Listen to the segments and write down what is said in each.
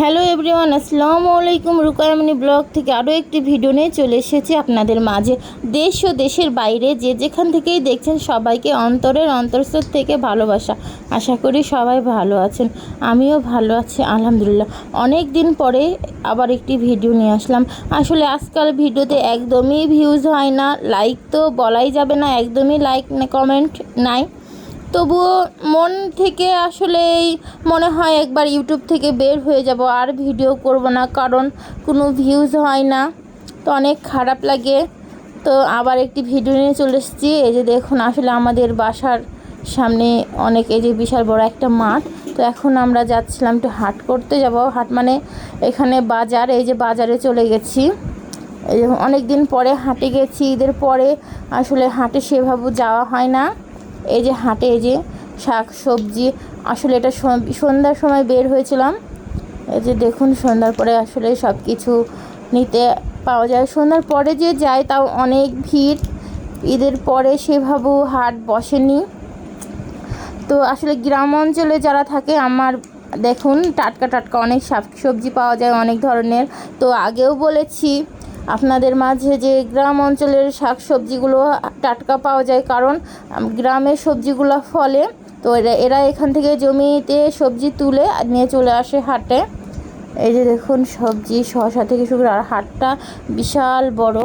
Hello everyone, আসসালামু আলাইকুম। রুকায়ামনি blog থেকে আরও একটি ভিডিও নিয়ে চলে এসেছি আপনাদের মাঝে। দেশ ও দেশের বাইরে যে যেখান থেকেই দেখছেন সবাইকে অন্তরের অন্তরস্থ থেকে ভালোবাসা। আশা করি সবাই ভালো আছেন। আমিও ভালো আছি, আলহামদুলিল্লাহ। অনেক দিন পরে আবার একটি ভিডিও নিয়ে আসলাম। আসলে আজকাল ভিডিওতে একদমই ভিউজ হয় না। লাইক তো বলাই যাবে না, একদমই লাইক কমেন্ট নাই। তবুও মন থেকে আসলেই মনে হয় একবার ইউটিউব থেকে বের হয়ে যাব, আর ভিডিও করব না, কারণ কোনো ভিউজ হয় না। তো অনেক খারাপ লাগে। তো আবার একটি ভিডিও নিয়ে চলে এসেছি। এই যে দেখুন, আসলে আমাদের বাসার সামনে অনেক, এই যে বিশাল বড় একটা মাঠ। তো এখন আমরা যাচ্ছিলাম একটু হাট করতে যাব। হাট মানে এখানে বাজার, এই যে বাজারে চলে গেছি। অনেক দিন পরে হাটে গেছি। ঈদের পরে আসলে হাটে সেভাবে যাওয়া হয় না। এই যে হাটে যে শাক সবজি, আসলে এটা সন্ধ্যার সময় বের হয়েছিলাম। এই যে দেখুন, সন্ধ্যার পরে আসলে সব কিছু নিতে পাওয়া যায়। সন্ধ্যার পরে যে যায় তাও অনেক ভিড়। ঈদের পরে সেভাবেও হাট বসেনি। তো আসলে গ্রাম অঞ্চলে যারা থাকে, আমার দেখুন, টাটকা টাটকা অনেক শাক সবজি পাওয়া যায়, অনেক ধরনের। তো আগেও বলেছি আপনাদের মাঝে যে গ্রাম অঞ্চলের শাক সবজিগুলো টাটকা পাওয়া যায়, কারণ গ্রামের সবজিগুলো ফলে, তো এরা এরা এখান থেকে জমিতে সবজি তুলে নিয়ে চলে আসে হাটে। এই যে দেখুন সবজি শশা থেকে শুরু আর হাটটা বিশাল বড়।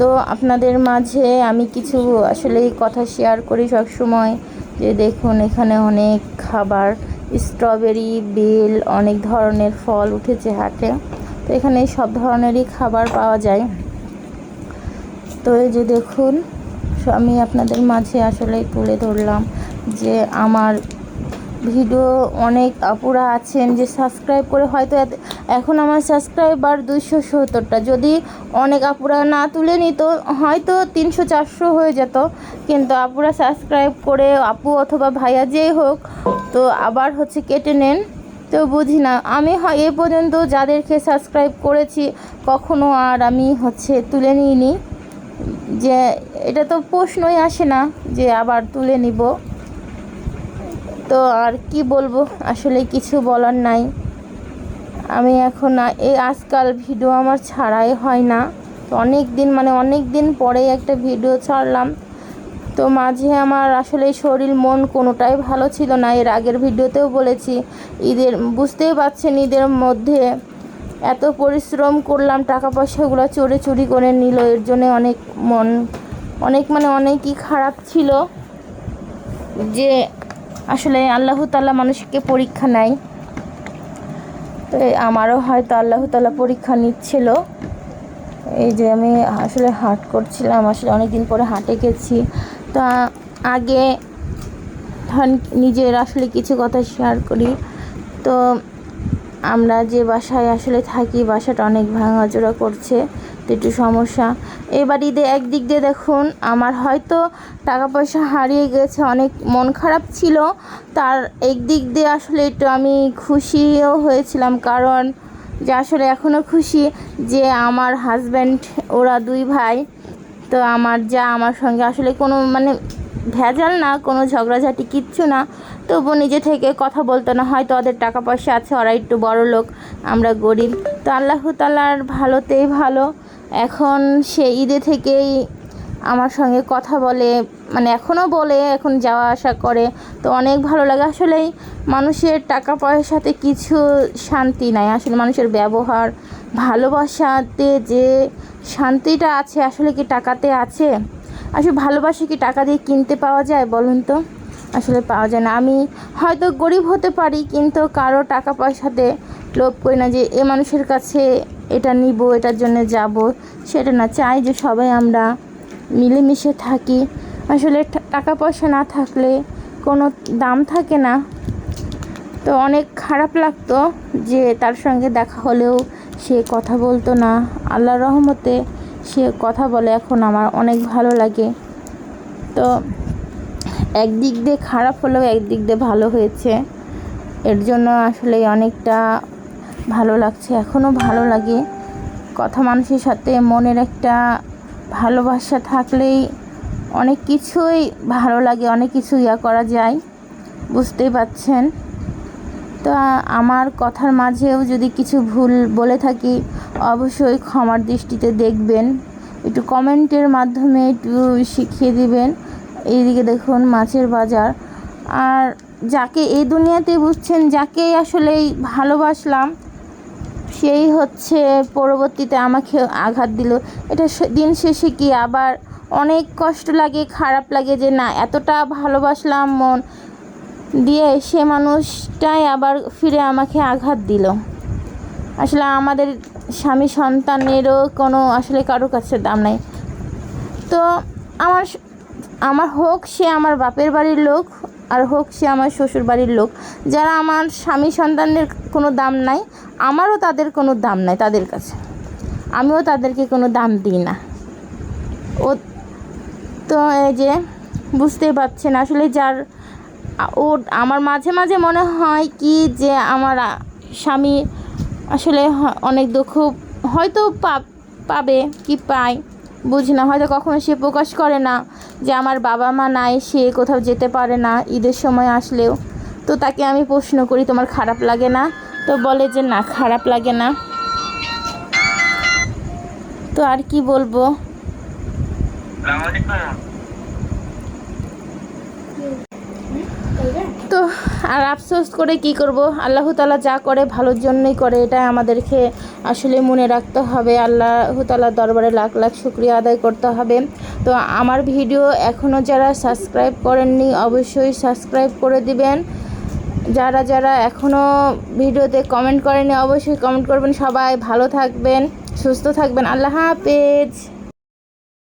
তো আপনাদের মাঝে আমি কিছু আসলে কথা শেয়ার করি সব সময় যে দেখুন এখানে অনেক খাবার স্ট্রবেরি বেল, অনেক ধরনের ফল উঠেছে হাটে। তো এখানে সব ধরনেরই খাবার পাওয়া যায়। তো এই যে দেখুন আমি আপনাদের মাঝে আসলে তুলে ধরলাম যে আমার ভিডিও অনেক আপুরা আছেন যে সাবস্ক্রাইব করে হয়তো এখন আমার সাবস্ক্রাইবার দুইশো সত্তরটা। যদি অনেক আপুরা না তুলে নিত, হয়তো তিনশো চারশো হয়ে যেত। কিন্তু আপুরা সাবস্ক্রাইব করে আপু অথবা ভাইয়া যেই হোক, তো আবার হচ্ছে কেটে নেন। তো বুঝি না। আমি হয় এ পর্যন্ত যাদেরকে সাবস্ক্রাইব করেছি, কখনো আর আমি হচ্ছে তুলে নিইনি। যে, এটা তো প্রশ্নই আসে না যে আবার তুলে নিব। তো আর কি বলব? আসলে কিছু বলার নাই। আমি এখন এই আজকাল ভিডিও আমার ছাড়াই হয় না। তো অনেক দিন মানে অনেক দিন পরে একটা ভিডিও ছাড়লাম। তো মাঝে আমার আসলে শরীর, মন কোনোটাই ভালো ছিল না। এর আগের ভিডিওতেও বলেছি, ঈদের, বুঝতেই পারছেন ঈদের মধ্যে এত পরিশ্রম করলাম টাকা পয়সাগুলো চোরে চুরি করে নিল, এর জন্য অনেক মন, অনেক মানে অনেকই খারাপ ছিল যে আসলে আল্লাহ তাল্লাহ মানুষকে পরীক্ষা নেয়। তো আমারও হয়তো আল্লাহ তাল্লাহ পরীক্ষা নিচ্ছিল। এই যে আমি আসলে হাট করছিলাম, আসলে অনেক দিন পরে হাটে গেছি। তা আগে নিজের আসলে কিছু কথা শেয়ার করি। তো আমরা যে বাসায় আসলে থাকি, বাসাটা অনেক ভাঙাচোরা করছে, তো একটু সমস্যা। এবার ঈদে একদিক দিয়ে দেখুন, আমার হয়তো টাকা পয়সা হারিয়ে গেছে, অনেক মন খারাপ ছিল। তার একদিক দিয়ে আসলে একটু আমি খুশিও হয়েছিলাম, কারণ যে আসলে এখনও খুশি যে আমার হাজব্যান্ড ওরা দুই ভাই তো আমার যা, আমার সঙ্গে আসলে কোনো মানে ভেজাল না, কোনো ঝগড়াঝাটি কিচ্ছু না। তবু নিজে থেকে কথা বলতো না, হয়তো ওদের টাকা পয়সা আছে, ওরা একটু বড় লোক, আমরা গরিব। তো আল্লাহ তালার ভালোতেই ভালো। এখন সে ঈদে থেকেই আমার সঙ্গে কথা বলে মানে এখনও বলে, এখন যাওয়া আসা করে। তো অনেক ভালো লাগে। আসলেই মানুষের টাকা পয়সাতে কিছু শান্তি নাই। আসলে মানুষের ব্যবহার ভালোবাসাতে যে শান্তিটা আছে, আসলে কি টাকাতে আছে? আসলে ভালোবাসা কি টাকা দিয়ে কিনতে পাওয়া যায় বলুন তো? আসলে পাওয়া যায় না। আমি হয়তো গরিব হতে পারি, কিন্তু কারও টাকা পয়সাতে লোভ করি না যে, এ মানুষের কাছে এটা নিব, এটার জন্য যাব। সেটা না। চাই যে সবাই আমরা মিলেমিশে থাকি। আসলে টাকা পয়সা না থাকলে কোনো দাম থাকে না। তো অনেক খারাপ লাগতো যে, তার সঙ্গে দেখা হলেও সে কথা বলতো না। আল্লাহর রহমতে সে কথা বলে, এখন আমার অনেক ভালো লাগে। তো একদিক দিয়ে খারাপ হলেও একদিক দিয়ে ভালো হয়েছে। এর জন্য আসলে অনেকটা ভালো লাগছে, এখনও ভালো লাগে। কথা মানুষের সাথে মনের একটা ভালোবাসা থাকলেই অনেক কিছুই ভালো লাগে, অনেক কিছু ইয়া করা যায়। বুঝতেই পারছেন? তো আমার কথার মাঝেও যদি কিছু ভুল বলে থাকি, অবশ্যই ক্ষমার দৃষ্টিতে দেখবেন। একটু কমেন্টের মাধ্যমে একটু শিখিয়ে দিবেন। এইদিকে দেখুন, মাছের বাজার। আর যাকে এই দুনিয়াতে বুঝছেন, যাকে আসলেই ভালোবাসলাম, সেই হচ্ছে পরবর্তীতে আমাকে আঘাত দিল। এটা দিন শেষে কি আবার অনেক কষ্ট লাগে, খারাপ লাগে যে না, এতটা ভালোবাসলাম মন দিয়ে সে মানুষটাই আবার ফিরে আমাকে আঘাত দিল। আসলে আমাদের স্বামী সন্তানেরও কোনো আসলে কারও কাছে দাম নাই। তো আমার আমার হোক সে আমার বাপের বাড়ির লোক, আর হোক সে আমার শ্বশুর বাড়ির লোক, যারা আমার স্বামী সন্তানের কোনো দাম নাই, আমারও তাদের কোনো দাম নাই তাদের কাছে। আমিও তাদেরকে কোনো দাম দিই না। ও তো এই যে বুঝতেই পারছেন, আসলে যার ও আমার মাঝে মাঝে মনে হয় কি যে আমার স্বামী আসলে অনেক দুঃখ হয়তো পাবে কি পায়, বুঝি না। হয়তো কখনো সে প্রকাশ করে না যে আমার বাবা মা নাই, সে কোথাও যেতে পারে না ঈদের সময় আসলেও। তো তাকে আমি প্রশ্ন করি, তোমার খারাপ লাগে না? তো বলে যে, না, খারাপ লাগে না। তো আর কি বলব তো আর আফসোস করে কি করব? আল্লাহ তালা যা করে ভালোর জন্যই করে এটা আমাদেরকে আসলে মনে রাখতে হবে। আল্লাহ তালার দরবারে লাখ লাখ শুক্রিয়া আদায় করতে হবে। তো আমার ভিডিও এখনও যারা সাবস্ক্রাইব করেননি, অবশ্যই সাবস্ক্রাইব করে দিবেন। যারা যারা এখনও ভিডিওতে কমেন্ট করেনি অবশ্যই কমেন্ট করবেন। সবাই ভালো থাকবেন, সুস্থ থাকবেন। আল্লাহ হাফেজ।